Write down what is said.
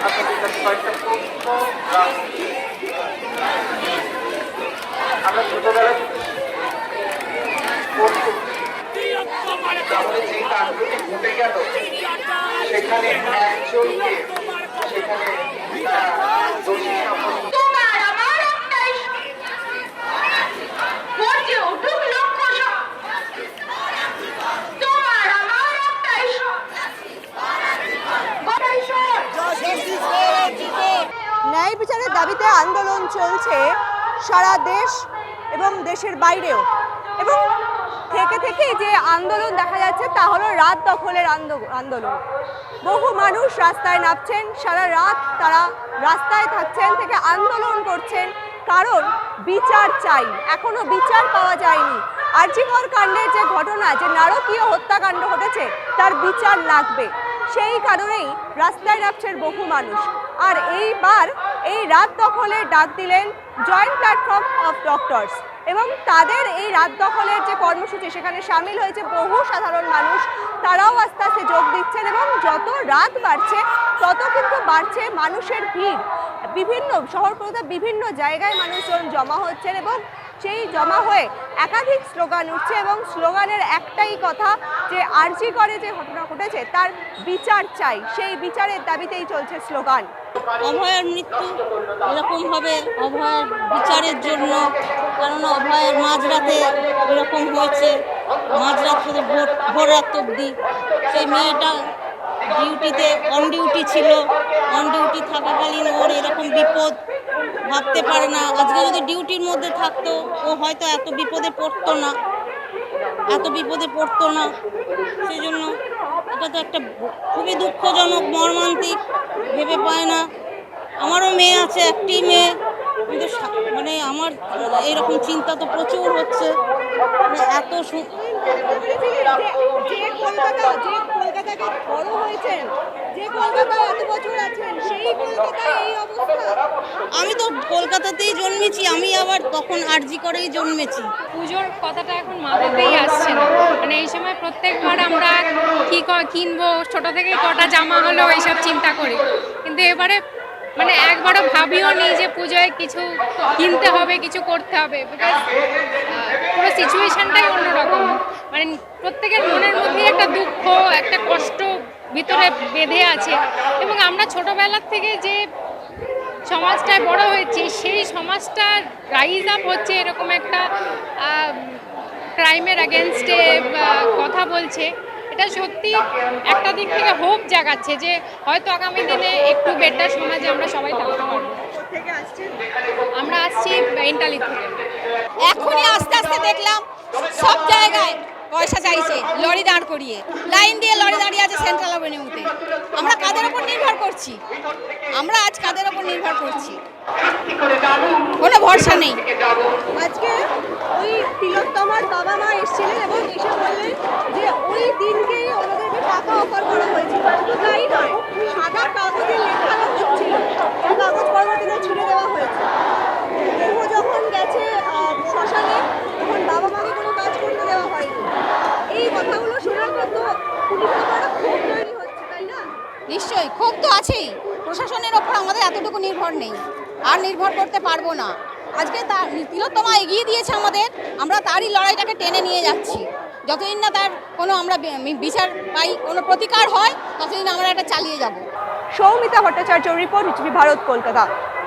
আপনাদের কয়েকটা প্রশ্ন আমরা ছোটবেলা তাহলে যে কাণ্ডটি ঘটে গেল সেখানে একজনকে সেখানে তোমার আমার একটাই গর্জে উঠুক লক্ষ্য সব। তোমার আমার একটাই সব। গড়াই সব। ন্যায় বিচারের দাবিতে আন্দোলন চলছে সারা দেশ এবং দেশের বাইরেও। এবং থেকে থেকে যে আন্দোলন দেখা যাচ্ছে তা হলো রাত দখলের আন্দো- আন্দোলন। বহু মানুষ রাস্তায় নামছেন, সারা রাত তারা রাস্তায় থাকছেন থেকে আন্দোলন করছেন। কারণ বিচার চাই, এখনও বিচার পাওয়া যায়নি। আরজিকর কাণ্ডের যে ঘটনা, যে নারকীয় হত্যাকাণ্ড ঘটেছে, তার বিচার লাগবে। সেই কারণেই রাস্তায় নামছেন বহু মানুষ। আর এইবার এই রাত দখলে ডাক দিলেন জয়েন্ট প্ল্যাটফর্ম অফ ডক্টরস এবং তাদের এই রাত দখলের যে কর্মসূচি, সেখানে সামিল হয়েছে বহু সাধারণ মানুষ। তারাও আস্তে আস্তে যোগ দিচ্ছেন এবং যত রাত বাড়ছে, তত কিন্তু বাড়ছে মানুষের ভিড়। বিভিন্ন শহরগুলোতে বিভিন্ন জায়গায় মানুষজন জমা হচ্ছেন এবং সেই জমা হয়ে একাধিক স্লোগান উঠছে এবং স্লোগানের একটাই কথা যে আরজি করে যে ঘটনা ঘটেছে, তার বিচার চাই। সেই বিচারের দাবিতেই চলছে স্লোগান। অভয়ের মৃত্যু এরকম হবে, অভয়ের বিচারের জন্য, কেননা অভয়ের মাঝরাতে এরকম হয়েছে। মাঝরাত ভোর রাত অবধি। সেই মেয়েটা ডিউটিতে অন ডিউটি ছিল। অন ডিউটি থাকাকালীন ওর এরকম বিপদ ভাবতে পারে না। আজকে যদি ডিউটির মধ্যে থাকতো, ও হয়তো এত বিপদে পড়তো না। এত বিপদে পড়তো না। সেই জন্য এটা তো একটা খুবই দুঃখজনক, মর্মান্তিক, ভেবে পায় না। আমারও মেয়ে আছে একটি মেয়ে। কিন্তু মানে আমার এইরকম চিন্তা তো প্রচুর হচ্ছে। মানে এত কলকাতা বড় হয়েছেন যে কলকাতায় এত বছর আছেন সেই কলকাতায় এই অবস্থা। আমি তো কলকাতাতেই জন্মেছি আমি আবার তখন আরজি করেই জন্মেছি। পুজোর কথাটা এখন মাথাতেই আসছে না। মানে এই সময় প্রত্যেকবার আমরা কি ক- কিনবো ছোট থেকে কটা জামা হলো এইসব চিন্তা করি। কিন্তু এবারে মানে একবারও ভাবিও নি যে পুজোয় কিছু কিনতে হবে কিছু করতে হবে। বিকজ পুরো সিচুয়েশনটাই অন্যরকম। মানে প্রত্যেকের মনের মধ্যেই একটা দুঃখ, একটা কষ্ট ভিতরে বেঁধে আছে। এবং আমরা ছোটবেলার থেকে যে সমাজটায় বড় হয়েছি, সেই সমাজটা রাইজ আপ হচ্ছে এরকম একটা ক্রাইমের অ্যাগেনস্টে কথা বলছে। এটা সত্যি একটা দিক থেকে হোপ জাগাচ্ছে যে হয়তো আগামী দিনে একটু বেটার সমাজে আমরা সবাই থাকতে পারব। আমরা আসছি ইন্টালি থেকে এখনই আস্তে আস্তে দেখলাম সব জায়গায় পয়সা চাইছে, লরি দাঁড় করিয়ে। লাইন দিয়ে লরি দাঁড়িয়ে আছে সেন্ট্রাল অ্যাভিনিউতে আমরা কাদের ওপর নির্ভর করছি? আমরা আজ কাদের ওপর নির্ভর করছি? কোনো ভরসা নেই। আজকে ওই তিলোত্তমার বাবা মা এসেছিলেন এবং এসে বললেন নিশ্চয়ই, ক্ষোভ তো আছেই। প্রশাসনের ওপর আমাদের এতটুকু নির্ভর নেই। আর নির্ভর করতে পারব না। আজকে তা তিলোত্তমা এগিয়ে দিয়েছে আমাদের, আমরা তারই লড়াইটাকে টেনে নিয়ে যাচ্ছি। যতদিন না তার কোনো আমরা বিচার পাই, কোনো প্রতিকার হয়, ততদিন আমরা এটা চালিয়ে যাব। সৌমিতা ভট্টাচার্য, রিপোর্ট ভারত, কলকাতা।